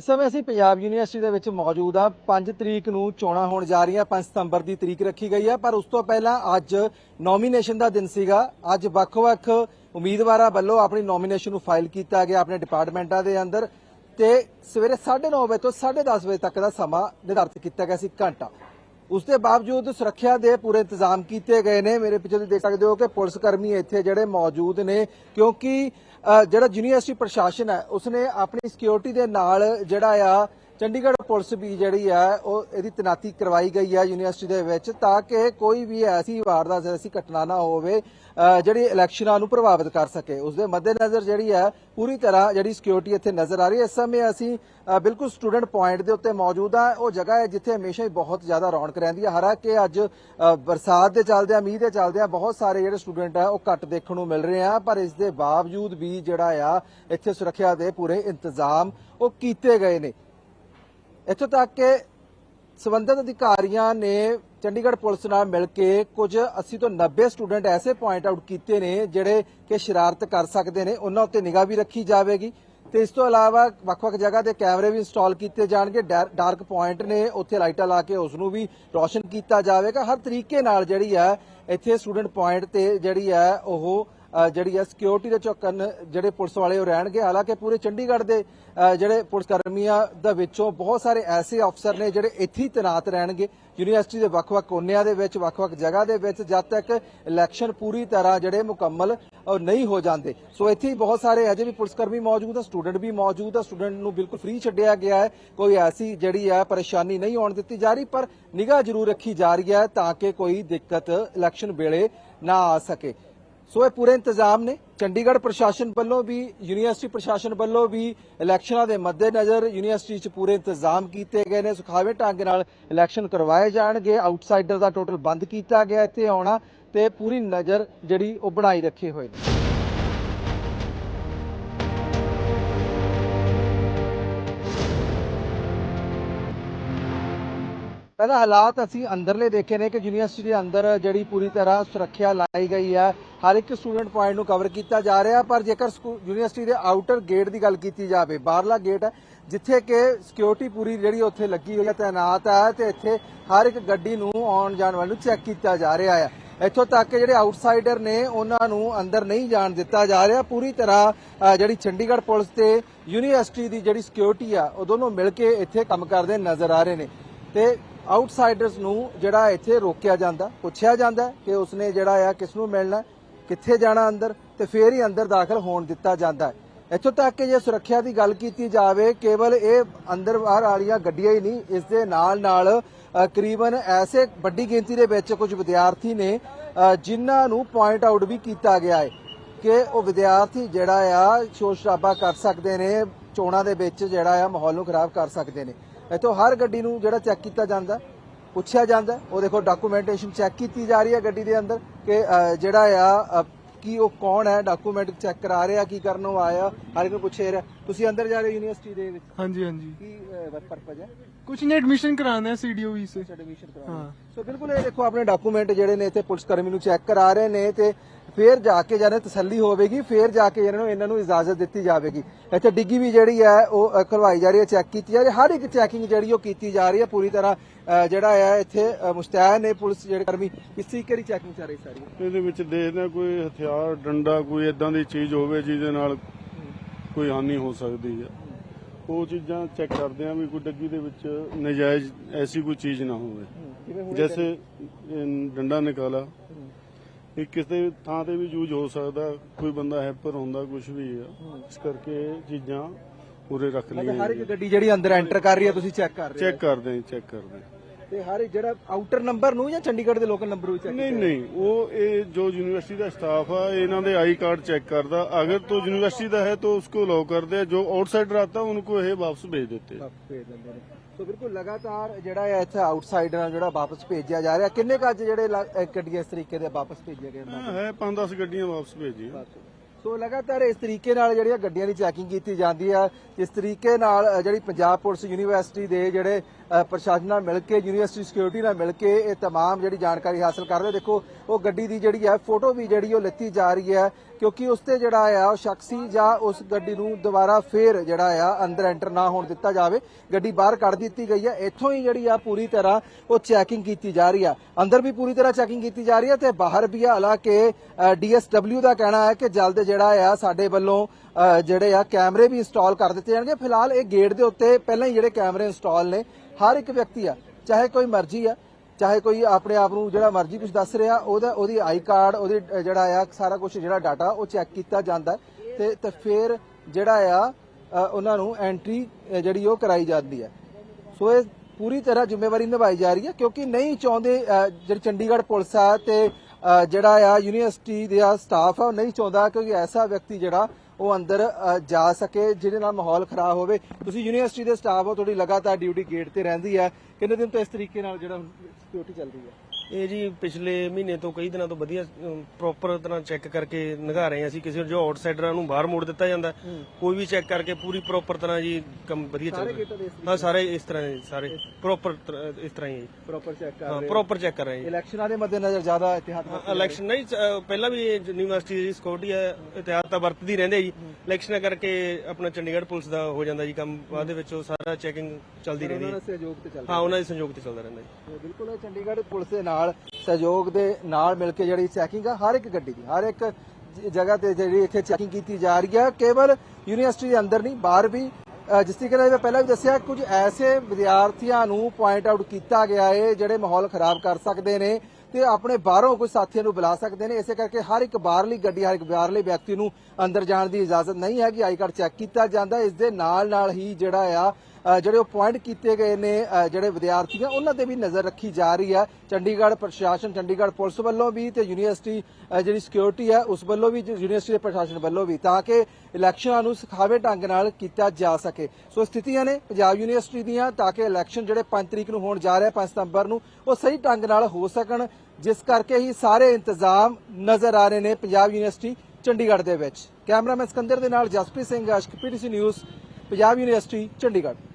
ਇਸ ਸਮੇਂ ਅਸੀਂ ਪੰਜਾਬ ਯੂਨੀਵਰਸਿਟੀ ਦੇ ਵਿੱਚ ਮੌਜੂਦ ਹਾਂ। 5 ਤਰੀਕ ਨੂੰ ਚੋਣਾਂ ਹੋਣ ਜਾ ਰਹੀਆਂ 5 ਸਤੰਬਰ ਦੀ ਤਰੀਕ ਰੱਖੀ ਗਈ ਹੈ। ਪਰ ਉਸ ਤੋਂ ਪਹਿਲਾਂ ਅੱਜ ਨੋਮੀਨੇਸ਼ਨ ਦਾ ਦਿਨ ਸੀਗਾ। ਅੱਜ ਵੱਖ-ਵੱਖ ਉਮੀਦਵਾਰਾਂ ਵੱਲੋਂ ਆਪਣੀ ਨੋਮੀਨੇਸ਼ਨ ਨੂੰ ਫਾਈਲ ਕੀਤਾ ਗਿਆ ਆਪਣੇ ਡਿਪਾਰਟਮੈਂਟਾਂ ਦੇ ਅੰਦਰ ਤੇ ਸਵੇਰੇ 9:30 ਵਜੇ ਤੋਂ 10:30 ਵਜੇ ਤੱਕ ਦਾ ਸਮਾਂ ਨਿਰਧਾਰਿਤ ਕੀਤਾ ਗਿਆ ਸੀ ਘੰਟਾ। ਉਸ ਦੇ ਬਾਵਜੂਦ ਸੁਰੱਖਿਆ ਦੇ ਪੂਰੇ ਇੰਤਜ਼ਾਮ ਕੀਤੇ ਗਏ ਨੇ। ਮੇਰੇ ਪਿੱਛੇ ਤੁਸੀਂ ਦੇਖ ਸਕਦੇ ਹੋ ਕਿ ਪੁਲਿਸ ਕਰਮੀ ਇੱਥੇ ਜਿਹੜੇ ਮੌਜੂਦ ਨੇ, ਕਿਉਂਕਿ ਜਿਹੜਾ ਯੂਨੀਵਰਸਿਟੀ ਪ੍ਰਸ਼ਾਸਨ ਹੈ ਉਸਨੇ ਆਪਣੀ ਸਿਕਿਉਰਿਟੀ ਦੇ ਨਾਲ ਜਿਹੜਾ ਆ ਚੰਡੀਗੜ੍ਹ ਪੁਲਿਸ ਵੀ ਜਿਹੜੀ ਹੈ ਉਹ ਇਹਦੀ ਤੈਨਾਤੀ ਕਰਵਾਈ ਗਈ ਹੈ ਯੂਨੀਵਰਸਿਟੀ ਦੇ ਵਿੱਚ ਤਾਂ ਕਿ ਕੋਈ ਵੀ ਐਸੀ ਵਾਰਦਾਤ, ਐਸੀ ਘਟਨਾ ਨਾ ਹੋਵੇ ਜਿਹੜੀ ਇਲੈਕਸ਼ਨਾਂ ਨੂੰ ਪ੍ਰਭਾਵਿਤ ਕਰ ਸਕੇ। ਉਸ ਦੇ ਮੱਦੇਨਜ਼ਰ ਜਿਹੜੀ ਹੈ ਪੂਰੀ ਤਰ੍ਹਾਂ ਜਿਹੜੀ ਸਿਕਿਉਰਿਟੀ ਇੱਥੇ ਨਜ਼ਰ ਆ ਰਹੀ ਹੈ। ਇਸ ਸਮੇਂ ਅਸੀਂ ਬਿਲਕੁਲ ਸਟੂਡੈਂਟ ਪੁਆਇੰਟ ਦੇ ਉੱਤੇ ਮੌਜੂਦ ਆ। ਉਹ ਜਗ੍ਹਾ ਹੈ ਜਿੱਥੇ ਹਮੇਸ਼ਾ ਹੀ ਬਹੁਤ ਜ਼ਿਆਦਾ ਰੌਣਕ ਰਹਿੰਦੀ ਹੈ ਹਾਲਾਂਕਿ ਅੱਜ ਬਰਸਾਤ ਦੇ ਚੱਲਦਿਆਂ ਮੀਂਹ ਦੇ ਚੱਲਦਿਆਂ ਬਹੁਤ ਸਾਰੇ ਜਿਹੜੇ ਸਟੂਡੈਂਟ ਆ, ਉਹ ਘੱਟ ਦੇਖਣ ਨੂੰ ਮਿਲ ਰਹੇ ਆ। ਪਰ ਇਸ ਦੇ ਬਾਵਜੂਦ ਵੀ ਜਿਹੜਾ ਆ, ਇੱਥੇ ਸੁਰੱਖਿਆ ਦੇ ਪੂਰੇ ਇੰਤਜ਼ਾਮ ਉਹ ਕੀਤੇ ਗਏ ਨੇ। ਇੱਥੋਂ ਤੱਕ ਕਿ ਸਬੰਧਤ ਅਧਿਕਾਰੀਆਂ ਨੇ ਚੰਡੀਗੜ੍ਹ ਪੁਲਿਸ ਨਾਲ ਮਿਲ ਕੇ ਕੁਝ 80 ਤੋਂ 90 ਸਟੂਡੈਂਟ ਐਸੇ ਪੁਆਇੰਟ ਆਊਟ ਕੀਤੇ ਨੇ ਜਿਹੜੇ ਕਿ ਸ਼ਰਾਰਤ ਕਰ ਸਕਦੇ ਨੇ। ਉਹਨਾਂ ਉੱਤੇ ਨਿਗਾਹ ਵੀ ਰੱਖੀ ਜਾਵੇਗੀ। ਤੇ ਇਸ ਤੋਂ ਇਲਾਵਾ ਵੱਖ-ਵੱਖ ਜਗ੍ਹਾ ਤੇ ਕੈਮਰੇ ਵੀ ਇੰਸਟਾਲ ਕੀਤੇ ਜਾਣਗੇ। ਡਾਰਕ ਪੁਆਇੰਟ ਨੇ ਉੱਥੇ ਲਾਈਟਾਂ ਲਾ ਕੇ ਉਸ ਨੂੰ ਵੀ ਰੋਸ਼ਨ ਕੀਤਾ ਜਾਵੇਗਾ। ਹਰ ਤਰੀਕੇ ਨਾਲ ਜਿਹੜੀ ਹੈ, ਇੱਥੇ ਸਟੂਡੈਂਟ ਪੁਆਇੰਟ ਤੇ ਜਿਹੜੀ ਹੈ, ਉਹ ਜਿਹੜੀ ਹੈ ਸਿਕਿਉਰਿਟੀ ਦੇ ਚੌਕਨ ਜਿਹੜੇ ਪੁਲਿਸ ਵਾਲੇ ਉਹ ਰਹਿਣਗੇ। ਹਾਲਾਂਕਿ ਪੂਰੇ ਚੰਡੀਗੜ੍ਹ ਦੇ ਜਿਹੜੇ ਪੁਲਿਸ ਕਰਮੀਆਂ ਦੇ ਵਿੱਚੋਂ ਬਹੁਤ ਸਾਰੇ ਐਸੇ ਅਫਸਰ ਨੇ ਜਿਹੜੇ ਇੱਥੇ ਹੀ ਤੈਨਾਤ ਰਹਿਣਗੇ। ਯੂਨੀਵਰਸਿਟੀ ਦੇ ਵੱਖ-ਵੱਖ ਕੋਨਿਆਂ ਦੇ ਵਿੱਚ, ਵੱਖ-ਵੱਖ ਜਗ੍ਹਾ ਦੇ ਵਿੱਚ ਜਦ ਤੱਕ ਇਲੈਕਸ਼ਨ ਪੂਰੀ ਤਰ੍ਹਾਂ ਜਿਹੜੇ ਮੁਕੰਮਲ ਨਹੀਂ ਹੋ ਜਾਂਦੇ। ਸੋ ਇੱਥੇ ਬਹੁਤ ਸਾਰੇ ਅਜੇ ਵੀ ਪੁਲਿਸ ਕਰਮੀ ਮੌਜੂਦ ਆ ਸਟੂਡੈਂਟ ਵੀ ਮੌਜੂਦ ਆ। ਸਟੂਡੈਂਟ ਨੂੰ ਬਿਲਕੁਲ ਫ੍ਰੀ ਛੱਡਿਆ ਗਿਆ ਹੈ। ਕੋਈ ਐਸੀ ਜਿਹੜੀ ਹੈ ਪਰੇਸ਼ਾਨੀ ਨਹੀਂ ਆਉਣ ਦਿੱਤੀ ਜਾ ਰਹੀ, ਪਰ ਨਿਗਾਹ ਜ਼ਰੂਰ ਰੱਖੀ ਜਾ ਰਹੀ ਹੈ ਤਾਂ ਕਿ ਕੋਈ ਦਿੱਕਤ ਇਲੈਕਸ਼ਨ ਵੇਲੇ ਨਾ ਆ ਸਕੇ। ਸੋ ਇਹ ਪੂਰੇ ਇੰਤਜ਼ਾਮ ਨੇ। ਚੰਡੀਗੜ੍ਹ ਪ੍ਰਸ਼ਾਸਨ ਵੱਲੋਂ ਵੀ, ਯੂਨੀਵਰਸਿਟੀ ਪ੍ਰਸ਼ਾਸਨ ਵੱਲੋਂ ਵੀ ਇਲੈਕਸ਼ਨਾਂ ਦੇ ਮੱਦੇਨਜ਼ਰ ਯੂਨੀਵਰਸਿਟੀ 'ਚ ਪੂਰੇ ਇੰਤਜ਼ਾਮ ਕੀਤੇ ਗਏ ਨੇ। ਸੁਖਾਵੇਂ ਢੰਗ ਨਾਲ ਇਲੈਕਸ਼ਨ ਕਰਵਾਏ ਜਾਣਗੇ। ਆਊਟਸਾਈਡਰ ਦਾ ਟੋਟਲ ਬੰਦ ਕੀਤਾ ਗਿਆ, ਇੱਥੇ ਆਉਣਾ ਤੇ ਪੂਰੀ ਨਜ਼ਰ ਜਿਹੜੀ ਉਹ ਬਣਾਈ ਰੱਖੇ ਹੋਏ ਨੇ ਪਹਿਲਾਂ ਹਾਲਾਤ ਅਸੀਂ ਅੰਦਰਲੇ ਦੇਖੇ ਨੇ ਕਿ ਯੂਨੀਵਰਸਿਟੀ ਦੇ ਅੰਦਰ ਜਿਹੜੀ ਪੂਰੀ ਤਰ੍ਹਾਂ ਸੁਰੱਖਿਆ ਲਾਈ ਗਈ ਹੈ। ਹਰ ਇੱਕ ਸਟੂਡੈਂਟ ਪੁਆਇੰਟ ਨੂੰ ਕਵਰ ਕੀਤਾ ਜਾ ਰਿਹਾ ਪਰ ਜੇਕਰ ਸਕੂ- ਯੂਨੀਵਰਸਿਟੀ ਦੇ ਆਊਟਰ ਗੇਟ ਦੀ ਗੱਲ ਕੀਤੀ ਜਾਵੇ, ਬਾਹਰਲਾ ਗੇਟ ਹੈ, ਜਿੱਥੇ ਕਿ ਸਿਕਿਉਰਿਟੀ ਪੂਰੀ ਜਿਹੜੀ ਉੱਥੇ ਲੱਗੀ ਹੋਈ ਹੈ ਤਾਇਨਾਤ ਹੈ ਤੇ ਇੱਥੇ ਹਰ ਇੱਕ ਗੱਡੀ ਨੂੰ ਆਉਣ ਜਾਣ ਵਾਲ ਨੂੰ ਚੈੱਕ ਕੀਤਾ ਜਾ ਰਿਹਾ ਹੈ। ਇੱਥੋਂ ਤੱਕ ਕਿ ਜਿਹੜੇ ਆਊਟਸਾਈਡਰ ਨੇ, ਉਹਨਾਂ ਨੂੰ ਅੰਦਰ ਨਹੀਂ ਜਾਣ ਦਿੱਤਾ ਜਾ ਰਿਹਾ। ਪੂਰੀ ਤਰ੍ਹਾਂ ਜਿਹੜੀ ਚੰਡੀਗੜ੍ਹ ਪੁਲਿਸ ਤੇ ਯੂਨੀਵਰਸਿਟੀ ਦੀ ਜਿਹੜੀ ਸਿਕਿਉਰਿਟੀ ਆ, ਉਹ ਦੋਨੋਂ ਮਿਲ ਕੇ ਇੱਥੇ ਕੰਮ ਕਰਦੇ ਨਜ਼ਰ ਆ ਰਹੇ ਨੇ। ਤੇ ਆਊਟਸਾਈਡਰਸ ਨੂੰ ਜਿਹੜਾ ਇੱਥੇ ਰੋਕਿਆ ਜਾਂਦਾ, ਪੁੱਛਿਆ ਜਾਂਦਾ ਕਿ ਉਸਨੇ ਜਿਹੜਾ ਆ ਕਿਸ ਨੂੰ ਮਿਲਣਾ ਕਿੱਥੇ ਜਾਣਾ ਅੰਦਰ ਤੇ ਫੇਰ ਹੀ ਅੰਦਰ ਦਾਖਲ ਹੋਣ ਦਿੱਤਾ ਜਾਂਦਾ ਹੈ। ਇੱਥੋਂ ਤੱਕ ਕਿ ਜੇ ਸੁਰੱਖਿਆ ਦੀ ਗੱਲ ਕੀਤੀ ਜਾਵੇ, ਕੇਵਲ ਇਹ ਅੰਦਰ ਬਾਹਰ ਵਾਲੀਆਂ ਗੱਡੀਆਂ ਹੀ ਨਹੀਂ, ਇਸ ਦੇ ਨਾਲ ਨਾਲ ਕਰੀਬਨ ਐਸੇ ਵੱਡੀ ਗਿਣਤੀ ਦੇ ਵਿੱਚ ਕੁਝ ਵਿਦਿਆਰਥੀ ਨੇ ਜਿਨ੍ਹਾਂ ਨੂੰ ਪੁਆਇੰਟ ਆਊਟ ਵੀ ਕੀਤਾ ਗਿਆ ਹੈ ਕਿ ਉਹ ਵਿਦਿਆਰਥੀ ਜਿਹੜਾ ਆ, ਸ਼ੋਰ ਸ਼ਰਾਬਾ ਕਰ ਸਕਦੇ ਨੇ, ਚੋਣਾਂ ਦੇ ਵਿੱਚ ਜਿਹੜਾ ਆ, ਮਾਹੌਲ ਨੂੰ ਖਰਾਬ ਕਰ ਸਕਦੇ ਨੇ। ਇੱਥੋਂ ਹਰ ਗੱਡੀ ਨੂੰ ਜਿਹੜਾ ਚੈੱਕ ਕੀਤਾ ਜਾਂਦਾ ਪੁੱਛਿਆ ਜਾਂਦਾ ਉਹ ਦੇਖੋ ਡਾਕੂਮੈਂਟੇਸ਼ਨ ਚੈੱਕ ਕੀਤੀ ਜਾ ਰਹੀ ਹੈ ਗੱਡੀ ਦੇ ਅੰਦਰ ਕਿ ਜਿਹੜਾ ਆ ਕੀ ਉਹ ਕੌਣ ਹੈ ਡਾਕੂਮੈਂਟ ਚੈੱਕ ਕਰਾ ਰਿਹਾ ਕੀ ਕਰਨ ਉਹ ਆਇਆ ਹਰ ਇੱਕ ਨੂੰ ਪੁੱਛੇ ਰਿਹਾ। ਤੁਸੀਂ ਅੰਦਰ ਜਾ ਰਹੇ ਯੂਨੀਵਰਸਿਟੀ ਦੇ ਵਿੱਚ? ਹਾਂਜੀ ਹਾਂਜੀ। ਕੀ ਪਰਪਸ ਹੈ? ਕੁਝ ਨਹੀਂ ਐਡਮਿਸ਼ਨ ਕਰਾਉਣਾ ਹੈ ਸੀਡੀਓਈ ਸੇ। ਐਡਮਿਸ਼ਨ ਕਰਾਉਣਾ ਸੋ ਬਿਲਕੁਲ ਇਹ ਦੇਖੋ ਆਪਣੇ ਡਾਕੂਮੈਂਟ ਜਿਹੜੇ ਨੇ ਇੱਥੇ ਪੁਲਿਸ ਕਰਮੀ ਨੂੰ ਚੈੱਕ ਕਰਾ ਰਹੇ ਨੇ ਤੇ ਫੇਰ ਜਾ ਕੇ ਜਾਨੇ ਤਸੱਲੀ ਹੋਵੇਗੀ ਫੇਰ ਜਾ ਕੇ ਇਹਨਾਂ ਨੂੰ ਇਹਨਾਂ ਨੂੰ ਇਜਾਜ਼ਤ ਦਿੱਤੀ ਜਾਵੇਗੀ। ਇੱਥੇ ਡਿੱਗੀ ਵੀ ਜਿਹੜੀ ਹੈ ਉਹ ਖਲਵਾਈ ਜਾ ਰਹੀ ਹੈ ਚੈੱਕ ਕੀਤੀ ਜਾ ਰਹੀ ਹੈ। ਹਰ ਇੱਕ ਚੈਕਿੰਗ ਜਿਹੜੀ ਉਹ ਕੀਤੀ ਜਾ ਰਹੀ ਹੈ ਪੂਰੀ ਤਰ੍ਹਾਂ ਜਿਹੜਾ ਹੈ ਇੱਥੇ ਮੁਸਤੈਦ ਨੇ ਪੁਲਿਸ ਜਿਹੜੇ ਕਰਮੀ ਕਿਸ ਤਰੀਕੇ ਦੀ ਚੈਕਿੰਗ ਚੱਲ ਰਹੀ ਸਾਰੀ? ਇਹਦੇ ਵਿੱਚ ਦੇਖਦੇ ਕੋਈ ਹਥਿਆਰ ਡੰਡਾ ਕੋਈ ਇਦਾਂ ਦੀ ਚੀਜ਼ ਹੋਵੇ ਜਿਹਦੇ ਨਾਲ ਕੋਈ ਹਾਨੀ ਹੋ ਸਕਦੀ ਹੈ। ਉਹ ਚੀਜ਼ਾਂ ਚੈੱਕ ਕਰਦੇ ਹਾਂ ਵੀ ਕੋਈ ਡੱਗੀ ਦੇ ਵਿੱਚ ਨਜਾਇਜ਼ ਐਸੀ ਕੋਈ ਚੀਜ਼ ਨਾ ਹੋਵੇ। ਜੈਸੇ ਡੰਡਾ ਨਿਕਾਲਾ ਇਹ ਕਿਸੇ ਥਾਂ ਤੇ ਵੀ ਯੂਜ਼ ਹੋ ਸਕਦਾ ਕੋਈ ਬੰਦਾ ਹੈਪਰ ਹੁੰਦਾ ਕੁਝ ਵੀ ਆ। ਇਸ ਕਰਕੇ ਇਹ ਚੀਜ਼ਾਂ ਉਰੇ ਰੱਖ ਮਤਲਬ ਹਰ ਇੱਕ ਲਈਆਂ ਗੱਡੀ ਜਿਹੜੀ ਅੰਦਰ ਐਂਟਰ ਕਰ ਰਹੀ ਹੈ ਤੁਸੀਂ ਚੈੱਕ ਕਰ ਰਹੇ ਚੈੱਕ ਕਰਦੇ ਹਾਂ ਚੈੱਕ ਕਰਦੇ ਹੋ। ਤੇ ਹਰ ਇੱਕ ਜਿਹੜਾ ਆਊਟਰ ਨੰਬਰ ਨੂੰ ਜਾਂ ਚੰਡੀਗੜ੍ਹ ਦੇ ਲੋਕਲ ਨੰਬਰ ਨੂੰ ਚੈੱਕ ਨਹੀਂ ਨਹੀਂ ਉਹ ਇਹ ਜੋ ਯੂਨੀਵਰਸਿਟੀ ਦਾ ਸਟਾਫ ਆ ਇਹਨਾਂ ਦੇ ਆਈ कार्ड चेक करता अगर तो यूनिवर्सिटी का है तो उसको अलाउ कर दे जो आउटसाइडर आता है उनको ये वापस भेज देते हैं ਵਾਪਸ ਭੇਜ ਦਿੰਦੇ ਨੇ ਸੋ ਬਿਲਕੁਲ ਲਗਾਤਾਰ ਜਿਹੜਾ ਹੈ ਇੱਥੇ ਆਊਟਸਾਈਡਰ ਜਿਹੜਾ ਵਾਪਸ ਭੇਜਿਆ ਜਾ ਰਿਹਾ ਕਿੰਨੇ ਕੁ ਅੱਜ ਜਿਹੜੇ ਲ- ਅਹ ਗੱਡੀਆਂ ਇਸ ਤਰੀਕੇ ਦੇ ਵਾਪਸ ਭੇਜੀਆਂ ਗਏ ਨੇ है पांच दस गड्डियां वापस भेजी ਸੋ ਲਗਾਤਾਰ ਇਸ ਤਰੀਕੇ ਨਾਲ ਜਿਹੜੀਆਂ ਗੱਡੀਆਂ ਦੀ ਚੈਕਿੰਗ ਕੀਤੀ ਜਾਂਦੀ ਹੈ ਇਸ ਤਰੀਕੇ ਨਾਲ ਅ, ਜਿਹੜੀ ਪੰਜਾਬ ਪੁਲਿਸ ਯੂਨੀਵਰਸਿਟੀ ਦੇ ਜਿਹੜੇ ਅ, ਪ੍ਰਸ਼ਾਸਨ ਨਾਲ ਮਿਲ ਕੇ ਯੂਨੀਵਰਸਿਟੀ ਸਿਕਿਉਰਿਟੀ ਨਾਲ ਮਿਲ ਕੇ ਇਹ तमाम ਜਿਹੜੀ ਜਾਣਕਾਰੀ ਹਾਸਲ ਕਰ ਰਹੇ ਦੇਖੋ ਉਹ ਗੱਡੀ ਦੀ ਜਿਹੜੀ ਹੈ ਫੋਟੋ ਵੀ ਜਿਹੜੀ ਉਹ ਲਿੱਤੀ ਜਾ ਰਹੀ ਹੈ ਕਿਉਂਕਿ ਉਸ ਤੇ ਜਿਹੜਾ ਆ, ਉਹ ਸ਼ਖਸੀ ਜਾਂ ਉਸ ਗੱਡੀ ਨੂੰ ਦੁਬਾਰਾ ਫੇਰ ਜਿਹੜਾ ਆ, ਅੰਦਰ ਐਂਟਰ ਨਾ ਹੋਣ ਦਿੱਤਾ ਜਾਵੇ। ਗੱਡੀ ਬਾਹਰ ਕੱਢ ਦਿੱਤੀ ਗਈ ਹੈ ਇੱਥੋਂ ਹੀ ਜਿਹੜੀ ਆ, ਪੂਰੀ ਤਰ੍ਹਾਂ ਉਹ ਚੈਕਿੰਗ ਕੀਤੀ ਜਾ ਰਹੀ ਆ। ਅੰਦਰ ਵੀ ਪੂਰੀ ਤਰ੍ਹਾਂ ਚੈਕਿੰਗ ਕੀਤੀ ਜਾ ਰਹੀ ਹੈ ਤੇ ਬਾਹਰ ਵੀ ਆ। ਹਾਲਾਂਕਿ ਡੀਐਸਡਬਲਿਊ ਦਾ ਕਹਿਣਾ ਹੈ ਕਿ ਜਲਦ ਜਿਹੜਾ ਆ, ਸਾਡੇ ਵੱਲੋਂ ਜਿਹੜੇ ਆ, ਕੈਮਰੇ ਵੀ ਇੰਸਟਾਲ ਕਰ ਦਿੱਤੇ ਜਾਣਗੇ। ਫਿਲਹਾਲ ਇਹ ਗੇਟ ਦੇ ਉੱਤੇ ਪਹਿਲਾਂ ਹੀ ਜਿਹੜੇ ਕੈਮਰੇ ਇੰਸਟਾਲ ਨੇ, ਹਰ ਇੱਕ ਵਿਅਕਤੀ ਆ, ਚਾਹੇ ਕੋਈ ਮਰਜ਼ੀ ਆ ਚਾਹੇ ਕੋਈ ਆਪਣੇ ਆਪ ਨੂੰ ਜਿਹੜਾ ਮਰਜ਼ੀ ਕੁਝ ਦੱਸ ਰਿਹਾ, ਉਹਦਾ, ਉਹਦੀ ਆਈ ਕਾਰਡ ਉਹਦੀ ਜਿਹੜਾ ਆ, ਸਾਰਾ ਕੁਝ ਜਿਹੜਾ ਡਾਟਾ ਉਹ ਚੈੱਕ ਕੀਤਾ ਜਾਂਦਾ ਤੇ ਤੇ ਫਿਰ ਜਿਹੜਾ ਆ ਉਹਨਾਂ ਨੂੰ ਐਂਟਰੀ ਜਿਹੜੀ ਉਹ ਕਰਾਈ ਜਾਂਦੀ ਹੈ। ਸੋ ਇਹ ਪੂਰੀ ਤਰ੍ਹਾਂ ਜ਼ਿੰਮੇਵਾਰੀ ਨਿਭਾਈ ਜਾ ਰਹੀ ਹੈ, ਕਿਉਂਕਿ ਨਹੀਂ ਚਾਹੁੰਦੇ ਜਿਹੜੀ ਚੰਡੀਗੜ੍ਹ ਪੁਲਿਸ ਆ ਤੇ ਜਿਹੜਾ ਆ, ਯੂਨੀਵਰਸਿਟੀ ਦਾ ਸਟਾਫ ਆ, ਉਹ ਨਹੀਂ ਚਾਹੁੰਦਾ ਕਿ ਐਸਾ ਵਿਅਕਤੀ ਜਿਹੜਾ ਉਹ ਅੰਦਰ ਜਾ ਸਕੇ, ਜਿਹਦੇ ਨਾਲ ਮਾਹੌਲ ਖਰਾਬ ਹੋਵੇ। ਤੁਸੀਂ ਯੂਨੀਵਰਸਿਟੀ ਦੇ ਸਟਾਫ ਹੋ, ਤੁਹਾਡੀ ਲਗਾਤਾਰ ਡਿਊਟੀ ਗੇਟ ਤੇ ਰਹਿੰਦੀ ਹੈ। ਕਿੰਨੇ ਦਿਨ ਤੋਂ ਇਸ ਤਰੀਕੇ ਨਾਲ ਜਿਹੜਾ ਸਿਕਿਉਰਿਟੀ ਚੱਲ ਹੈ? ਇਹ ਜੀ ਪਿਛਲੇ ਮਹੀਨੇ ਤੋਂ ਕਈ ਦਿਨਾਂ ਤੋਂ ਵਧੀਆ ਪ੍ਰੋਪਰ ਤਰ੍ਹਾਂ ਚੈੱਕ ਕਰਕੇ ਨਿਗਾਹ ਰਹੇ ਅਸੀਂ। ਕਿਸੇ ਜੋ ਆਊਟਸਾਈਡਰਾਂ ਨੂੰ ਬਾਹਰ ਮੋੜ ਦਿੱਤਾ ਜਾਂਦਾ ਕੋਈ ਵੀ ਚੈੱਕ ਕਰਕੇ ਪੂਰੀ ਪ੍ਰੋਪਰ ਤਰ੍ਹਾਂ ਜੀ ਕੰਮ ਵਧੀਆ ਚੱਲ ਰਿਹਾ। ਹਾਂ ਸਾਰੇ ਇਸ ਤਰ੍ਹਾਂ ਹੀ ਸਾਰੇ ਪ੍ਰੋਪਰ ਇਸ ਤਰ੍ਹਾਂ ਹੀ ਜੀ। ਪ੍ਰੋਪਰ ਚੈੱਕ ਕਰ ਹਾਂ ਰਹੇ ਪ੍ਰੋਪਰ ਚੈੱਕ ਕਰ ਰਹੇ ਹਾਂ ਜੀ। ਇਲੈਕਸ਼ਨਾਂ ਦੇ ਮੱਦੇਨਜ਼ਰ ਜ਼ਿਆਦਾ ਇਤਿਹਾਦ ਇਲੈਕਸ਼ਨ ਨਹੀਂ ਪਹਿਲਾਂ ਵੀ ਯੂਨੀਵਰਸਿਟੀ ਦੀ ਸਿਕਿਉਰਿਟੀ ਹੈ ਇਤਿਹਾਦ ਤਾਂ ਵਰਤਦੀ ਰਹਿੰਦੇ ਜੀ। ਇਲੈਕਸ਼ਨਾਂ ਕਰਕੇ ਆਪਣਾ ਚੰਡੀਗੜ੍ਹ ਪੁਲਿਸ ਦਾ ਹੋ ਜਾਂਦਾ ਜੀ ਕੰਮ ਬਾਅਦ ਦੇ ਵਿੱਚ ਉਹ ਸਾਰਾ ਚੈਕਿੰਗ ਚੱਲਦੀ ਰਹਿੰਦੀ ਹੈ। ਦਾ ਸਹਿਯੋਗ ਤੇ ਚੱਲ ਹਾਂ ਉਹਨਾਂ ਦੇ ਸੰਯੋਗ ਤੇ ਚੱਲਦਾ ਰਹਿੰਦਾ ਜੀ ਬਿਲਕੁਲ ਚੰਡੀਗੜ੍ਹ ਪੁਲਿਸ ਦੇ ਨਾਲ ਸਹਿਯੋਗ ਦੇ ਨਾਲ ਮਿਲ ਕੇ ਜਿਹੜੀ ਚੈਕਿੰਗ ਆ, ਹਰ ਇੱਕ ਗੱਡੀ ਦੀ, ਹਰ ਇੱਕ ਜਗ੍ਹਾ ਤੇ ਜਿਹੜੀ ਇੱਥੇ ਚੈਕਿੰਗ ਕੀਤੀ ਜਾ ਰਹੀ ਹੈ ਕੇਵਲ ਯੂਨੀਵਰਸਿਟੀ ਦੇ ਅੰਦਰ ਨਹੀਂ, ਬਾਹਰ ਵੀ ਜਿਸ ਤਰੀਕੇ ਨਾਲ ਮੈਂ ਪਹਿਲਾਂ ਵੀ ਦੱਸਿਆ, ਕੁਝ ਐਸੇ ਵਿਦਿਆਰਥੀਆਂ ਨੂੰ ਪੁਆਇੰਟ ਆਊਟ ਕੀਤਾ ਗਿਆ ਹੈ ਜਿਹੜੇ ਮਾਹੌਲ ਖਰਾਬ ਕਰ ਸਕਦੇ ਨੇ ਤੇ ਆਪਣੇ ਬਾਹਰੋਂ ਕੁਝ ਸਾਥੀਆਂ ਨੂੰ ਬੁਲਾ ਸਕਦੇ ਨੇ। ਇਸੇ ਕਰਕੇ ਹਰ ਇੱਕ ਬਾਹਰਲੀ ਗੱਡੀ, ਹਰ ਇੱਕ ਬਾਹਰਲੇ ਵਿਅਕਤੀ ਨੂੰ ਅੰਦਰ ਜਾਣ ਦੀ ਇਜਾਜ਼ਤ ਨਹੀਂ ਹੈਗੀ। ਆਈ ਕਾਰਡ ਚੈੱਕ ਕੀਤਾ ਜਾਂਦਾ, ਇਸ ਦੇ ਨਾਲ ਨਾਲ ਹੀ ਜਿਹੜਾ ਆ ਜਿਹੜੇ ਉਹ ਪੁਆਇੰਟ ਕੀਤੇ ਗਏ ਨੇ ਜਿਹੜੇ ਵਿਦਿਆਰਥੀ ਆ ਉਹਨਾਂ ਤੇ ਵੀ ਨਜ਼ਰ ਰੱਖੀ ਜਾ ਰਹੀ ਹੈ। ਚੰਡੀਗੜ੍ਹ ਪ੍ਰਸ਼ਾਸਨ, ਚੰਡੀਗੜ੍ਹ ਪੁਲਿਸ ਵੱਲੋਂ ਵੀ ਤੇ ਯੂਨੀਵਰਸਿਟੀ ਜਿਹੜੀ ਸਿਕਿਉਰਿਟੀ ਹੈ, ਉਸ ਵੱਲੋਂ ਵੀ, ਯੂਨੀਵਰਸਿਟੀ ਦੇ ਪ੍ਰਸ਼ਾਸਨ ਵੱਲੋਂ ਵੀ, ਤਾਂ ਕਿ ਇਲੈਕਸ਼ਨਾਂ ਨੂੰ ਸਖਾਵੇ ਢੰਗ ਨਾਲ ਕੀਤਾ ਜਾ ਸਕੇ। ਸੋ ਸਥਿਤੀਆਂ ਨੇ ਪੰਜਾਬ ਯੂਨੀਵਰਸਿਟੀ ਦੀਆਂ, ਤਾਂ ਕਿ ਇਲੈਕਸ਼ਨ ਜਿਹੜੇ 5 ਤਰੀਕ ਨੂੰ ਹੋਣ ਜਾ ਰਿਹਾ 5 ਸਤੰਬਰ ਨੂੰ, ਉਹ ਸਹੀ ਢੰਗ ਨਾਲ ਹੋ ਸਕਣ, ਜਿਸ ਕਰਕੇ ਹੀ ਸਾਰੇ ਇੰਤਜ਼ਾਮ ਨਜ਼ਰ ਆ ਰਹੇ ਨੇ ਪੰਜਾਬ ਯੂਨੀਵਰਸਿਟੀ ਚੰਡੀਗੜ੍ਹ ਦੇ ਵਿੱਚ। ਕੈਮਰਾਮੈਨ ਸਕੰਦਰ ਦੇ ਨਾਲ Jaspreet Singh Ashk PTC news, Punjab university Chandigarh.